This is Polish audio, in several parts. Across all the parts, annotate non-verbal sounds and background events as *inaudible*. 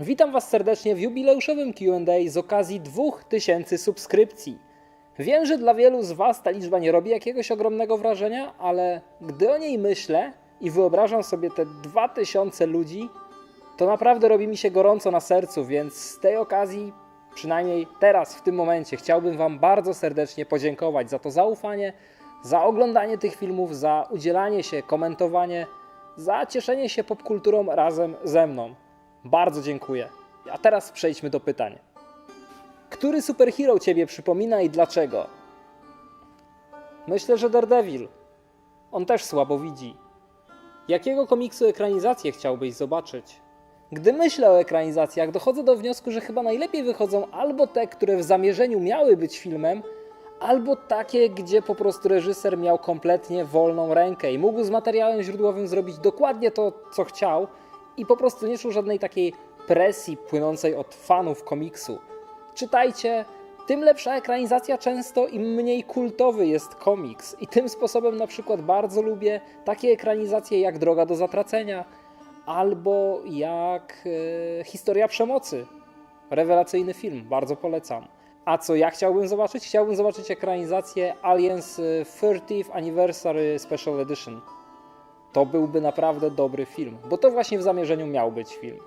Witam Was serdecznie w jubileuszowym QA z okazji 2000 subskrypcji. Wiem, że dla wielu z Was ta liczba nie robi jakiegoś ogromnego wrażenia, ale gdy o niej myślę i wyobrażam sobie te 2000 ludzi, to naprawdę robi mi się gorąco na sercu, więc z tej okazji, przynajmniej teraz, w tym momencie, chciałbym Wam bardzo serdecznie podziękować za to zaufanie, za oglądanie tych filmów, za udzielanie się, komentowanie, za cieszenie się popkulturą razem ze mną. Bardzo dziękuję. A teraz przejdźmy do pytań. Który superhero Ciebie przypomina i dlaczego? Myślę, że Daredevil. On też słabo widzi. Jakiego komiksu ekranizację chciałbyś zobaczyć? Gdy myślę o ekranizacjach, dochodzę do wniosku, że chyba najlepiej wychodzą albo te, które w zamierzeniu miały być filmem, albo takie, gdzie po prostu reżyser miał kompletnie wolną rękę i mógł z materiałem źródłowym zrobić dokładnie to, co chciał i po prostu nie czuł żadnej takiej presji płynącej od fanów komiksu. Czytajcie, tym lepsza ekranizacja często, im mniej kultowy jest komiks. I tym sposobem na przykład bardzo lubię takie ekranizacje jak Droga do Zatracenia albo jak e, Historia Przemocy. Rewelacyjny film, bardzo polecam. A co ja chciałbym zobaczyć? Chciałbym zobaczyć ekranizację Aliens e, 30th Anniversary Special Edition. To byłby naprawdę dobry film, bo to właśnie w zamierzeniu miał być film.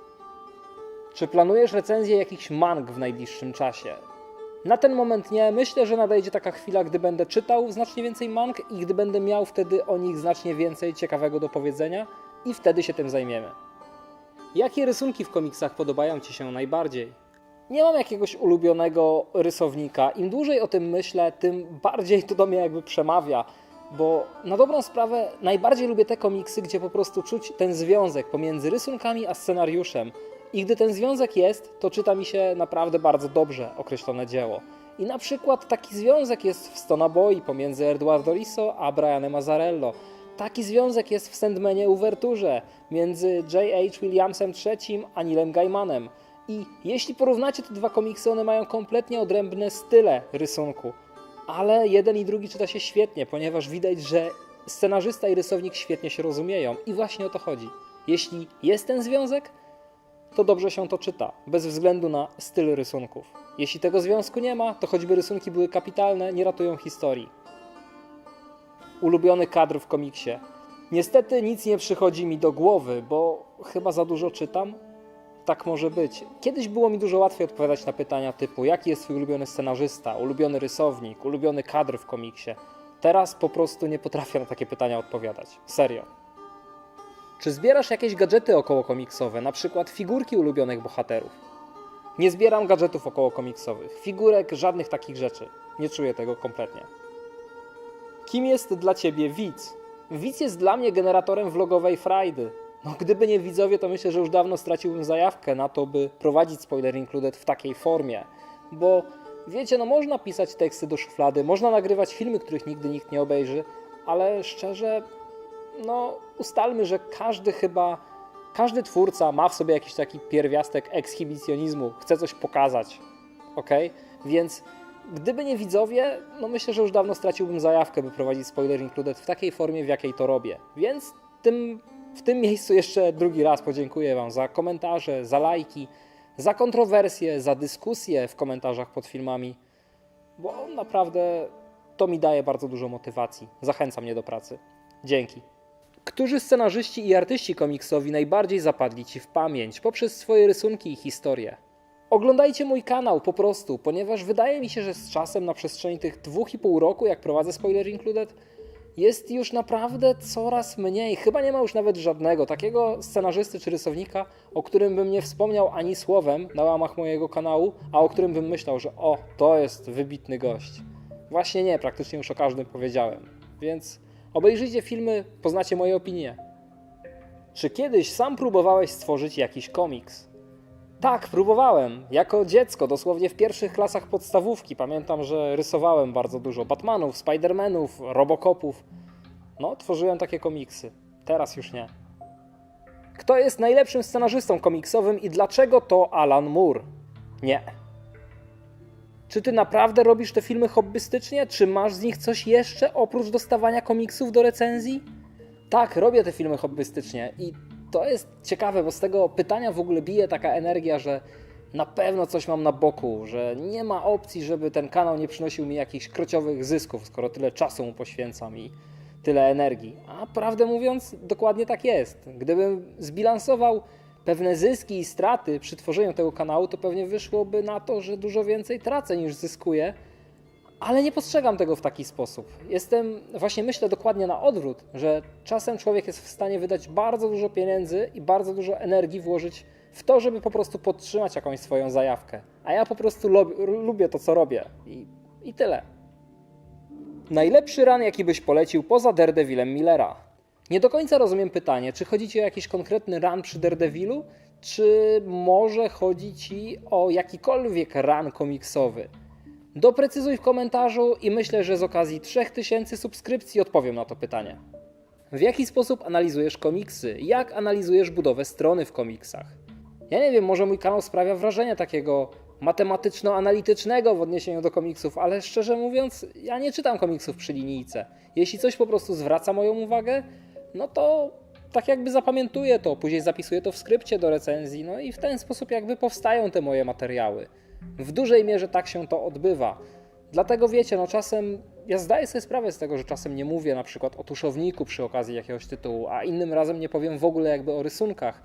Czy planujesz recenzję jakichś mang w najbliższym czasie? Na ten moment nie. Myślę, że nadejdzie taka chwila, gdy będę czytał znacznie więcej mang i gdy będę miał wtedy o nich znacznie więcej ciekawego do powiedzenia i wtedy się tym zajmiemy. Jakie rysunki w komiksach podobają Ci się najbardziej? Nie mam jakiegoś ulubionego rysownika. Im dłużej o tym myślę, tym bardziej to do mnie jakby przemawia, bo na dobrą sprawę najbardziej lubię te komiksy, gdzie po prostu czuć ten związek pomiędzy rysunkami a scenariuszem. I gdy ten związek jest, to czyta mi się naprawdę bardzo dobrze określone dzieło. I na przykład taki związek jest w Stonaboi pomiędzy Eduardo Risso a Brianem Azarello. Taki związek jest w Sandmanie Uwerturze między J.H. Williamsem III a Neilem Gaimanem. I jeśli porównacie te dwa komiksy, one mają kompletnie odrębne style rysunku. Ale jeden i drugi czyta się świetnie, ponieważ widać, że scenarzysta i rysownik świetnie się rozumieją. I właśnie o to chodzi. Jeśli jest ten związek, to dobrze się to czyta, bez względu na styl rysunków. Jeśli tego związku nie ma, to choćby rysunki były kapitalne, nie ratują historii. Ulubiony kadr w komiksie. Niestety nic nie przychodzi mi do głowy, bo chyba za dużo czytam. Tak może być. Kiedyś było mi dużo łatwiej odpowiadać na pytania typu jaki jest twój ulubiony scenarzysta, ulubiony rysownik, ulubiony kadr w komiksie. Teraz po prostu nie potrafię na takie pytania odpowiadać. Serio. Czy zbierasz jakieś gadżety około komiksowe, na przykład figurki ulubionych bohaterów? Nie zbieram gadżetów około komiksowych, figurek, żadnych takich rzeczy. Nie czuję tego kompletnie. Kim jest dla ciebie widz? Widz jest dla mnie generatorem vlogowej frajdy. No, gdyby nie widzowie, to myślę, że już dawno straciłbym zajawkę na to, by prowadzić spoiler included w takiej formie. Bo wiecie, no można pisać teksty do szuflady, można nagrywać filmy, których nigdy nikt nie obejrzy, ale szczerze, no ustalmy, że każdy chyba, każdy twórca ma w sobie jakiś taki pierwiastek ekshibicjonizmu, chce coś pokazać, ok? Więc gdyby nie widzowie, no myślę, że już dawno straciłbym zajawkę, by prowadzić spoiler included w takiej formie, w jakiej to robię. Więc tym, w tym miejscu jeszcze drugi raz podziękuję Wam za komentarze, za lajki, za kontrowersje, za dyskusje w komentarzach pod filmami, bo naprawdę to mi daje bardzo dużo motywacji, zachęca mnie do pracy. Dzięki. Którzy scenarzyści i artyści komiksowi najbardziej zapadli Ci w pamięć poprzez swoje rysunki i historie? Oglądajcie mój kanał po prostu, ponieważ wydaje mi się, że z czasem na przestrzeni tych dwóch i pół roku, jak prowadzę spoiler included, jest już naprawdę coraz mniej. Chyba nie ma już nawet żadnego takiego scenarzysty czy rysownika, o którym bym nie wspomniał ani słowem na łamach mojego kanału, a o którym bym myślał, że o, to jest wybitny gość. Właśnie nie, praktycznie już o każdym powiedziałem. Więc obejrzyjcie filmy, poznacie moje opinie. Czy kiedyś sam próbowałeś stworzyć jakiś komiks? Tak, próbowałem. Jako dziecko, dosłownie w pierwszych klasach podstawówki. Pamiętam, że rysowałem bardzo dużo Batmanów, Spidermanów, Robocopów. No, tworzyłem takie komiksy. Teraz już nie. Kto jest najlepszym scenarzystą komiksowym i dlaczego to Alan Moore? Nie. Czy ty naprawdę robisz te filmy hobbystycznie? Czy masz z nich coś jeszcze oprócz dostawania komiksów do recenzji? Tak, robię te filmy hobbystycznie i to jest ciekawe, bo z tego pytania w ogóle bije taka energia, że na pewno coś mam na boku, że nie ma opcji, żeby ten kanał nie przynosił mi jakichś krociowych zysków, skoro tyle czasu mu poświęcam i tyle energii. A prawdę mówiąc, dokładnie tak jest. Gdybym zbilansował pewne zyski i straty przy tworzeniu tego kanału, to pewnie wyszłoby na to, że dużo więcej tracę niż zyskuję, ale nie postrzegam tego w taki sposób. Jestem, właśnie myślę dokładnie na odwrót, że czasem człowiek jest w stanie wydać bardzo dużo pieniędzy i bardzo dużo energii włożyć w to, żeby po prostu podtrzymać jakąś swoją zajawkę. A ja po prostu lubię, to, co robię. I, I tyle. Najlepszy ran, jaki byś polecił poza Daredevilem Millera? Nie do końca rozumiem pytanie, czy chodzi ci o jakiś konkretny run przy Daredevilu, czy może chodzi ci o jakikolwiek run komiksowy? Doprecyzuj w komentarzu i myślę, że z okazji 3000 subskrypcji odpowiem na to pytanie. W jaki sposób analizujesz komiksy? Jak analizujesz budowę strony w komiksach? Ja nie wiem, może mój kanał sprawia wrażenie takiego matematyczno-analitycznego w odniesieniu do komiksów, ale szczerze mówiąc, ja nie czytam komiksów przy linijce. Jeśli coś po prostu zwraca moją uwagę, no to tak jakby zapamiętuję to, później zapisuję to w skrypcie do recenzji, no i w ten sposób jakby powstają te moje materiały. W dużej mierze tak się to odbywa. Dlatego wiecie, no czasem ja zdaję sobie sprawę z tego, że czasem nie mówię na przykład o tuszowniku przy okazji jakiegoś tytułu, a innym razem nie powiem w ogóle jakby o rysunkach,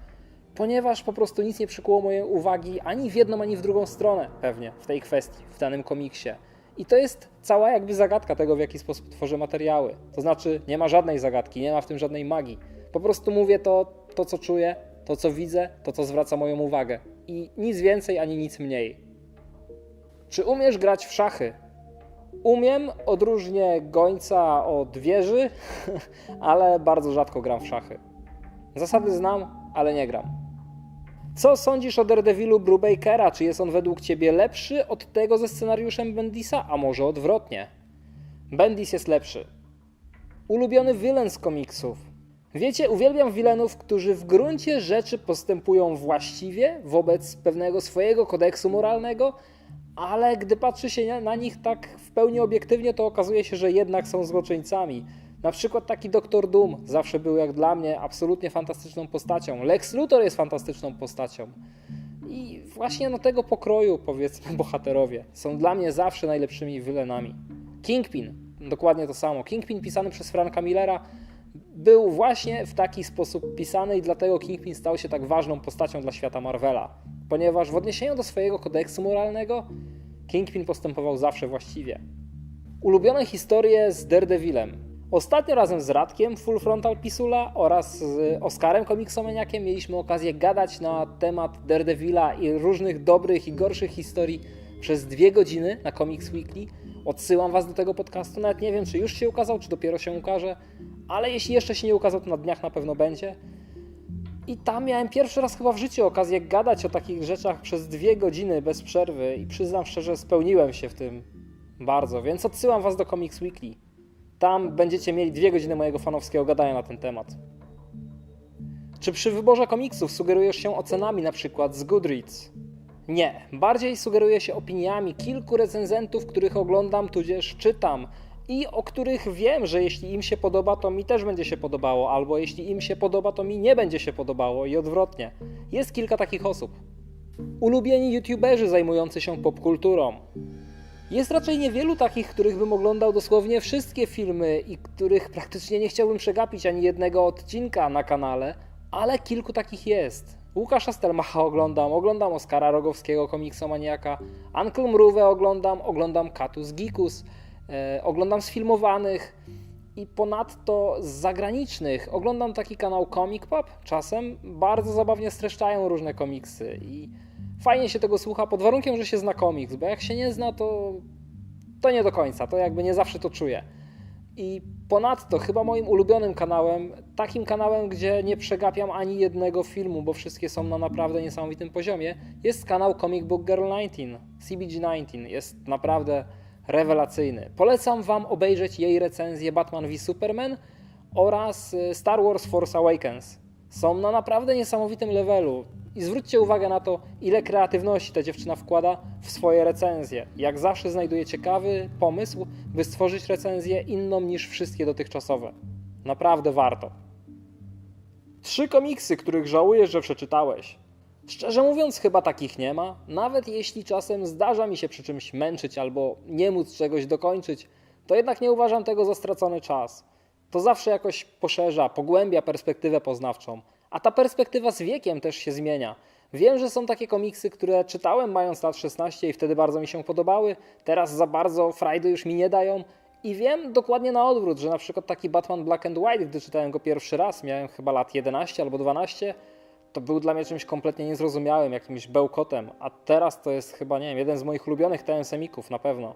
ponieważ po prostu nic nie przykuło mojej uwagi ani w jedną, ani w drugą stronę pewnie w tej kwestii, w danym komiksie. I to jest cała jakby zagadka tego, w jaki sposób tworzę materiały. To znaczy nie ma żadnej zagadki, nie ma w tym żadnej magii. Po prostu mówię to, to co czuję, to co widzę, to co zwraca moją uwagę. I nic więcej, ani nic mniej. Czy umiesz grać w szachy? Umiem, odróżnię gońca od wieży, *laughs* ale bardzo rzadko gram w szachy. Zasady znam, ale nie gram. Co sądzisz o Daredevilu Brubakera? Czy jest on według Ciebie lepszy od tego ze scenariuszem Bendisa, a może odwrotnie? Bendis jest lepszy. Ulubiony wilen z komiksów. Wiecie, uwielbiam wilenów, którzy w gruncie rzeczy postępują właściwie wobec pewnego swojego kodeksu moralnego, ale gdy patrzy się na nich tak w pełni obiektywnie, to okazuje się, że jednak są złoczyńcami. Na przykład taki Doktor Doom zawsze był jak dla mnie absolutnie fantastyczną postacią. Lex Luthor jest fantastyczną postacią. I właśnie no tego pokroju, powiedzmy, *laughs* bohaterowie są dla mnie zawsze najlepszymi wylenami. Kingpin, dokładnie to samo. Kingpin pisany przez Franka Millera był właśnie w taki sposób pisany i dlatego Kingpin stał się tak ważną postacią dla świata Marvela. Ponieważ w odniesieniu do swojego kodeksu moralnego Kingpin postępował zawsze właściwie. Ulubione historie z Daredevilem. Ostatnio razem z Radkiem Full Frontal Pisula oraz z Oskarem Komiksomaniakiem mieliśmy okazję gadać na temat Daredevila i różnych dobrych i gorszych historii przez dwie godziny na Comics Weekly. Odsyłam Was do tego podcastu. Nawet nie wiem, czy już się ukazał, czy dopiero się ukaże, ale jeśli jeszcze się nie ukazał, to na dniach na pewno będzie. I tam miałem pierwszy raz chyba w życiu okazję gadać o takich rzeczach przez dwie godziny bez przerwy i przyznam szczerze, spełniłem się w tym bardzo, więc odsyłam Was do Comics Weekly. Tam będziecie mieli dwie godziny mojego fanowskiego gadania na ten temat. Czy przy wyborze komiksów sugerujesz się ocenami na przykład z Goodreads? Nie, bardziej sugeruję się opiniami kilku recenzentów, których oglądam tudzież czytam i o których wiem, że jeśli im się podoba, to mi też będzie się podobało, albo jeśli im się podoba, to mi nie będzie się podobało i odwrotnie. Jest kilka takich osób. Ulubieni youtuberzy zajmujący się popkulturą. Jest raczej niewielu takich, których bym oglądał dosłownie wszystkie filmy i których praktycznie nie chciałbym przegapić ani jednego odcinka na kanale, ale kilku takich jest. Łukasza Stelmacha oglądam, oglądam Oskara Rogowskiego, komiksomaniaka, Uncle Mrówę oglądam, oglądam Katus Gikus, oglądam sfilmowanych i ponadto z zagranicznych oglądam taki kanał Comic Pop. Czasem bardzo zabawnie streszczają różne komiksy i fajnie się tego słucha pod warunkiem, że się zna komiks, bo jak się nie zna, to, to nie do końca, to jakby nie zawsze to czuję. I ponadto chyba moim ulubionym kanałem, takim kanałem, gdzie nie przegapiam ani jednego filmu, bo wszystkie są na naprawdę niesamowitym poziomie, jest kanał Comic Book Girl 19, CBG19. Jest naprawdę rewelacyjny. Polecam Wam obejrzeć jej recenzję Batman v Superman oraz y, Star Wars Force Awakens. Są na naprawdę niesamowitym levelu. I zwróćcie uwagę na to, ile kreatywności ta dziewczyna wkłada w swoje recenzje. Jak zawsze znajduje ciekawy pomysł, by stworzyć recenzję inną niż wszystkie dotychczasowe. Naprawdę warto. Trzy komiksy, których żałujesz, że przeczytałeś. Szczerze mówiąc, chyba takich nie ma. Nawet jeśli czasem zdarza mi się przy czymś męczyć albo nie móc czegoś dokończyć, to jednak nie uważam tego za stracony czas. To zawsze jakoś poszerza, pogłębia perspektywę poznawczą. A ta perspektywa z wiekiem też się zmienia. Wiem, że są takie komiksy, które czytałem mając lat 16 i wtedy bardzo mi się podobały. Teraz za bardzo frajdy już mi nie dają. I wiem dokładnie na odwrót, że na przykład taki Batman Black and White, gdy czytałem go pierwszy raz, miałem chyba lat 11 albo 12, to był dla mnie czymś kompletnie niezrozumiałym, jakimś bełkotem. A teraz to jest chyba, nie wiem, jeden z moich ulubionych TM-semików, na pewno.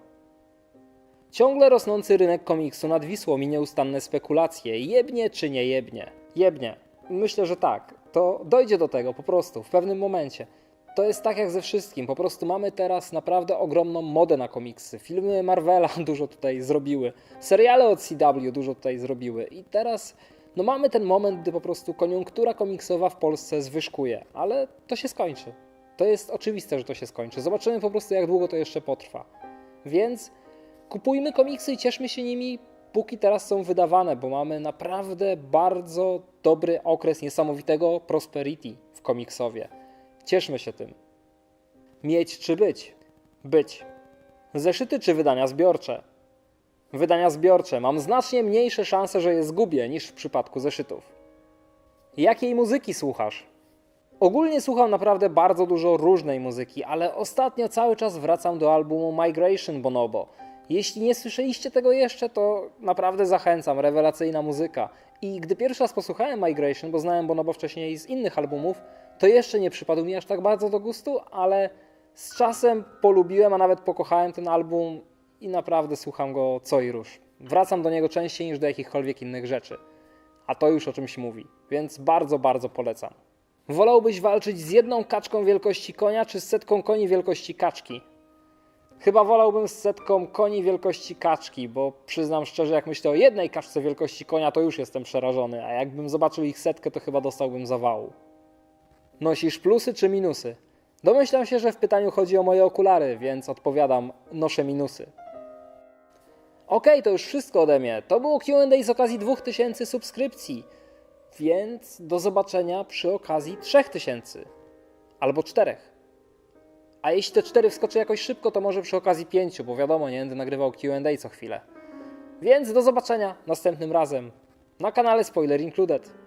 Ciągle rosnący rynek komiksu nad Wisłą i nieustanne spekulacje. Jebnie czy nie jebnie? Jebnie. Myślę, że tak. To dojdzie do tego po prostu w pewnym momencie. To jest tak jak ze wszystkim. Po prostu mamy teraz naprawdę ogromną modę na komiksy. Filmy Marvela *laughs* dużo tutaj zrobiły. Seriale od CW dużo tutaj zrobiły. I teraz no mamy ten moment, gdy po prostu koniunktura komiksowa w Polsce zwyżkuje. Ale to się skończy. To jest oczywiste, że to się skończy. Zobaczymy po prostu, jak długo to jeszcze potrwa. Więc kupujmy komiksy i cieszmy się nimi, póki teraz są wydawane, bo mamy naprawdę bardzo dobry okres niesamowitego prosperity w komiksowie. Cieszmy się tym. Mieć czy być? Być. Zeszyty czy wydania zbiorcze? Wydania zbiorcze. Mam znacznie mniejsze szanse, że je zgubię niż w przypadku zeszytów. Jakiej muzyki słuchasz? Ogólnie słucham naprawdę bardzo dużo różnej muzyki, ale ostatnio cały czas wracam do albumu Migration Bonobo. Jeśli nie słyszeliście tego jeszcze, to naprawdę zachęcam, rewelacyjna muzyka. I gdy pierwszy raz posłuchałem Migration, bo znałem Bonobo wcześniej z innych albumów, to jeszcze nie przypadł mi aż tak bardzo do gustu, ale z czasem polubiłem, a nawet pokochałem ten album i naprawdę słucham go co i róż. Wracam do niego częściej niż do jakichkolwiek innych rzeczy. A to już o czymś mówi, więc bardzo, bardzo polecam. Wolałbyś walczyć z jedną kaczką wielkości konia, czy z setką koni wielkości kaczki? Chyba wolałbym z setką koni wielkości kaczki, bo przyznam szczerze, jak myślę o jednej kaczce wielkości konia, to już jestem przerażony, a jakbym zobaczył ich setkę, to chyba dostałbym zawału. Nosisz plusy czy minusy? Domyślam się, że w pytaniu chodzi o moje okulary, więc odpowiadam, noszę minusy. Okej, to już wszystko ode mnie. To było Q&A z okazji 2000 subskrypcji, więc do zobaczenia przy okazji 3000 albo 4. A jeśli te 4 wskoczy jakoś szybko, to może przy okazji 5, bo wiadomo, nie będę nagrywał Q&A co chwilę. Więc do zobaczenia następnym razem na kanale Spoiler Included.